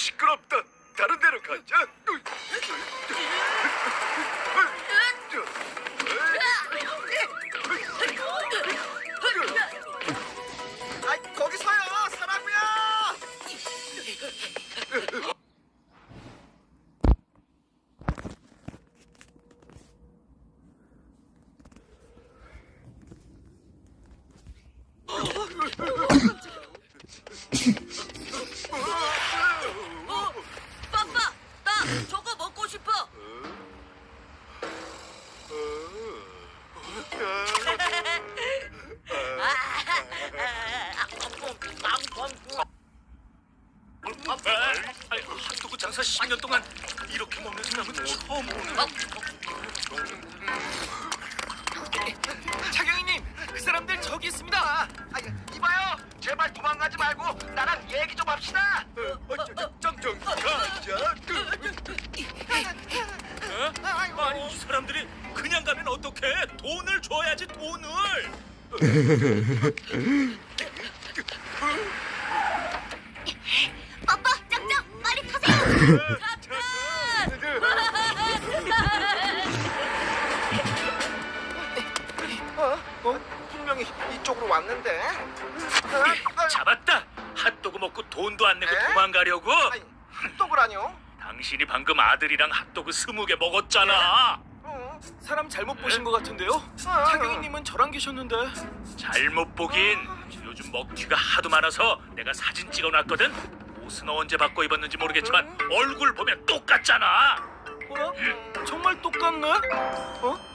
シクロプタダルデルカじゃ。 저거 먹고 싶어. 아니, 핫도그 장사 10년 동안 이렇게 먹는 사람은 처음 보는. 차경이님, 그 사람들 저기 있습니다. 아, 이봐요. 제발 도망가지 말고 나랑 얘기 좀 합시다. 정정 가 아니 이 사람들이 그냥 가면 어떡해? 돈을 줘야지 돈을. 빠빠, 짱짱, 빨리 타세요. 어? 어? 분명히 이쪽으로 왔는데. 잡았다. 핫도그 먹고 돈도 안 내고 에? 도망가려고. 아니, 핫도그라뇨? 당신이 방금 아들이랑 핫도그 스무 개 먹었잖아. 어? 사람 잘못 보신 것 같은데요? 차경이님은 저랑 계셨는데. 잘못 보긴. 요즘 먹튀가 하도 많아서 내가 사진 찍어놨거든. 옷은 언제 바꿔 입었는지 모르겠지만 얼굴 보면 똑같잖아. 어? 정말 똑같네? 어?